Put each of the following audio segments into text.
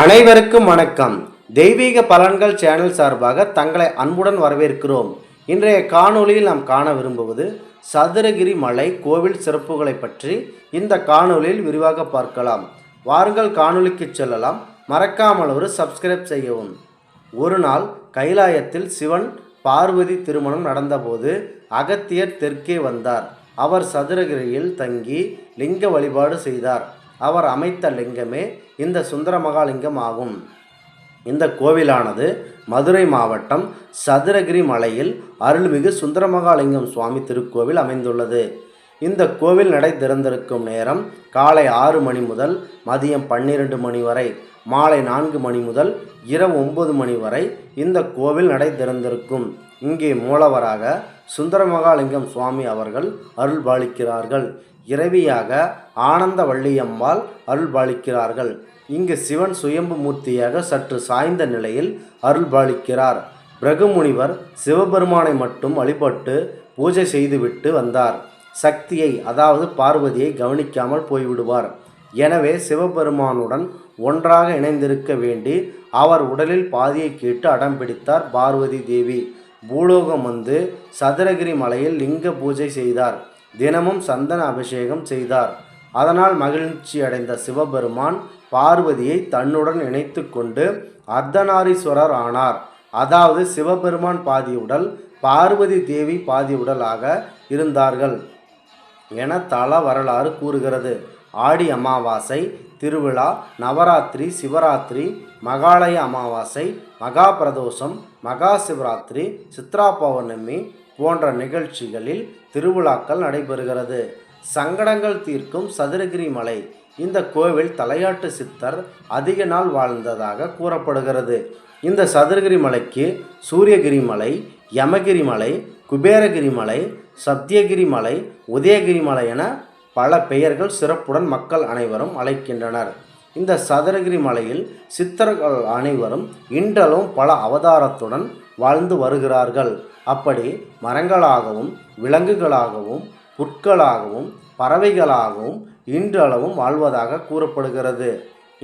அனைவருக்கும் வணக்கம். தெய்வீக பலன்கள் சேனல் சார்பாக தங்களை அன்புடன் வரவேற்கிறோம். இன்றைய காணொளியில் நாம் காண விரும்புவது சதுரகிரி மலை கோவில் சிறப்புகளை பற்றி இந்த காணொளியில் விரிவாக பார்க்கலாம். வாருங்கள் காணொளிக்கு செல்லலாம். மறக்காமல் ஒரு சப்ஸ்கிரைப் செய்யவும். ஒரு நாள் கைலாயத்தில் சிவன் பார்வதி திருமணம் நடந்தபோது அகத்தியர் தெற்கே வந்தார். அவர் சதுரகிரியில் தங்கி லிங்க வழிபாடு செய்தார். அவர் அமைத்த லிங்கமே இந்த சுந்தரமகாலிங்கம் ஆகும் இந்த கோவிலானது மதுரை மாவட்டம் சதுரகிரி மலையில் அருள்மிகு சுந்தரமகாலிங்கம் சுவாமி திருக்கோவில் அமைந்துள்ளது. இந்த கோவில் நடை திறந்திருக்கும் நேரம் காலை ஆறு மணி முதல் மதியம் பன்னிரண்டு மணி வரை மாலை நான்கு மணி முதல் இரவு ஒன்பது மணி வரை இந்த கோவில் நடை திறந்திருக்கும். இங்கே மூலவராக சுந்தரமகாலிங்கம் சுவாமி அவர்கள் அருள் இறைவியாக இரவியாக ஆனந்த வள்ளியம்மாள் அருள்பாலிக்கிறார்கள். இங்கு சிவன் சுயம்பு மூர்த்தியாக சற்று சாய்ந்த நிலையில் அருள்பாலிக்கிறார். பிரகுமுனிவர் சிவபெருமானை மட்டும் வழிபட்டு பூஜை செய்துவிட்டு வந்தார். சக்தியை அதாவது பார்வதியை கவனிக்காமல் போய்விடுவார். எனவே சிவபெருமானுடன் ஒன்றாக இணைந்திருக்க வேண்டி அவர் உடலில் பாதியை கேட்டு அடம் பிடித்தார் பார்வதி தேவி. பூலோகம் வந்து சதுரகிரி மலையில் லிங்க பூஜை செய்தார். தினமும் சந்தன அபிஷேகம் செய்தார். அதனால் மகிழ்ச்சி அடைந்த சிவபெருமான் பார்வதியை தன்னுடன் இணைத்து கொண்டு அர்த்தநாரீஸ்வரர் ஆனார். அதாவது சிவபெருமான் பாதி உடல் பார்வதி தேவி பாதி உடலாக இருந்தார்கள் என தல வரலாறு கூறுகிறது. ஆடி அமாவாசை திருவிழா நவராத்திரி சிவராத்திரி மகாலய அமாவாசை மகா பிரதோஷம் மகா சிவராத்திரி சித்ரா பௌர்ணமி போன்ற நிகழ்ச்சிகளில் திருவிழாக்கள் நடைபெறுகிறது. சங்கடங்கள் தீர்க்கும் சதுரகிரி மலை. இந்த கோவில் தலையாட்டு சித்தர் அதிக நாள் வாழ்ந்ததாக கூறப்படுகிறது. இந்த சதுரகிரி மலைக்கு சூரியகிரி மலை யமகிரி மலை குபேரகிரி மலை சத்தியகிரி மலை உதயகிரி மலை என பல பெயர்கள் சிறப்புடன் மக்கள் அனைவரும் அழைக்கின்றனர். இந்த சதுரகிரி மலையில் சித்தர்கள் அனைவரும் இன்றளவும் பல அவதாரத்துடன் வாழ்ந்து வருகிறார்கள். அப்படி மரங்களாகவும் விலங்குகளாகவும் புற்களாகவும் பறவைகளாகவும் இன்றளவும் வாழ்வதாக கூறப்படுகிறது.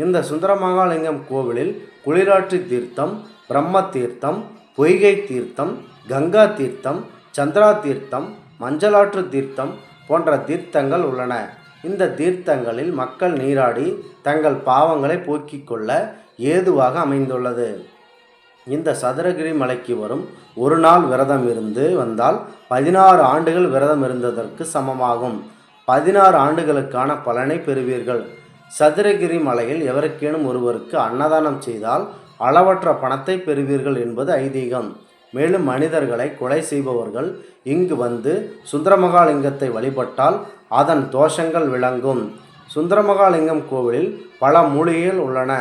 இந்த சுந்தரமகாலிங்கம் கோவிலில் குளிராட்சி தீர்த்தம் பிரம்ம தீர்த்தம் பொய்கை தீர்த்தம் கங்கா தீர்த்தம் சந்திரா தீர்த்தம் மஞ்சளாற்று தீர்த்தம் போன்ற தீர்த்தங்கள் உள்ளன. இந்த தீர்த்தங்களில் மக்கள் நீராடி தங்கள் பாவங்களை போக்கிக் கொள்ள ஏதுவாக அமைந்துள்ளது. இந்த சதுரகிரி மலைக்கு வரும் ஒரு நாள் விரதம் இருந்து வந்தால் பதினாறு ஆண்டுகள் விரதம் இருந்ததற்கு சமமாகும். பதினாறு ஆண்டுகளுக்கான பலனை பெறுவீர்கள். சதுரகிரி மலையில் எவருக்கேனும் ஒருவருக்கு அன்னதானம் செய்தால் அளவற்ற பணத்தை பெறுவீர்கள் என்பது ஐதீகம். மேலும் மனிதர்களை கொலை செய்பவர்கள் இங்கு வந்து சுந்தரமகாலிங்கத்தை வழிபட்டால் அதன் தோஷங்கள் விளங்கும். சுந்தரமகாலிங்கம் கோவிலில் பல மூலிகைகள் உள்ளன.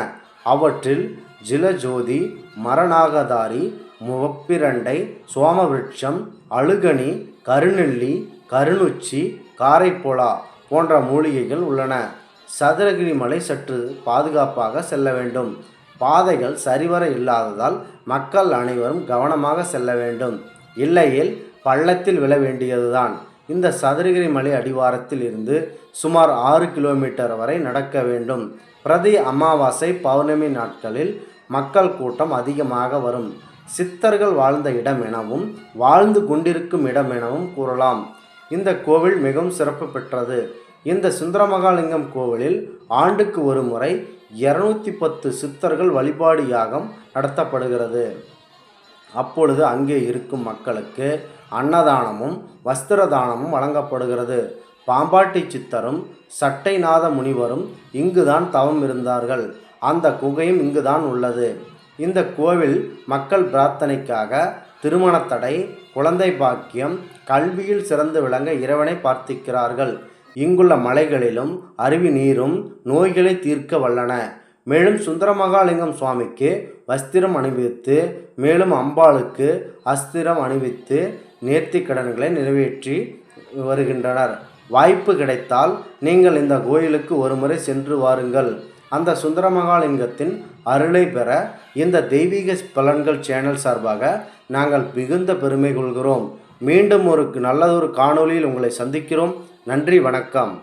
அவற்றில் ஜிலஜோதி மரநாகதாரி முவப்பிரண்டை சோமவிருட்சம் அழுகனி கருநெல்லி கருணுச்சி காரைப்போலா போன்ற மூலிகைகள் உள்ளன. சதுரகிரி மலை சற்று பாதுகாப்பாக செல்ல வேண்டும். பாதைகள் சரிவர இல்லாததால் மக்கள் அனைவரும் கவனமாக செல்ல வேண்டும். இல்லையில் பள்ளத்தில் விழ வேண்டியதுதான். இந்த சதுரகிரி மலை அடிவாரத்தில் இருந்து சுமார் ஆறு கிலோமீட்டர் வரை நடக்க வேண்டும். பிரதி அமாவாசை பௌர்ணமி நாட்களில் மக்கள் கூட்டம் அதிகமாக வரும். சித்தர்கள் வாழ்ந்த இடம் எனவும் வாழ்ந்து கொண்டிருக்கும் இடம் எனவும் கூறலாம். இந்த கோவில் மிகவும் சிறப்பு பெற்றது. இந்த சுந்தரமகாலிங்கம் கோவிலில் ஆண்டுக்கு ஒரு முறை இருநூத்தி பத்து சித்தர்கள் வழிபாடு யாகம் நடத்தப்படுகிறது. அப்பொழுது அங்கே இருக்கும் மக்களுக்கு அன்னதானமும் வஸ்திர தானமும் வழங்கப்படுகிறது. பாம்பாட்டி சித்தரும் சட்டைநாத முனிவரும் இங்குதான் தவம் இருந்தார்கள். அந்த குகையும் இங்குதான் உள்ளது. இந்த கோவில் மக்கள் பிரார்த்தனைக்காக திருமணத்தடை குழந்தை பாக்கியம் கல்வியில் சிறந்து விளங்க இறைவனை பிரார்த்திக்கிறார்கள். இங்குள்ள மலைகளிலும் அருவி நீரும் நோய்களை தீர்க்க வல்லன. மேலும் சுந்தரமகாலிங்கம் சுவாமிக்கு வஸ்திரம் அணிவித்து மேலும் அம்பாளுக்கு அஸ்திரம் அணிவித்து நேர்த்தி கடன்களை நிறைவேற்றி வருகின்றனர். வாய்ப்பு கிடைத்தால் நீங்கள் இந்த கோயிலுக்கு ஒருமுறை சென்று வாருங்கள். அந்த சுந்தரமகாலிங்கத்தின் அருளை பெற இந்த தெய்வீக பலன்கள் சேனல் சார்பாக நாங்கள் மிகுந்த பெருமை கொள்கிறோம். மீண்டும் ஒரு நல்லதொரு காணொளியில் உங்களை சந்திக்கிறோம். நன்றி வணக்கம்.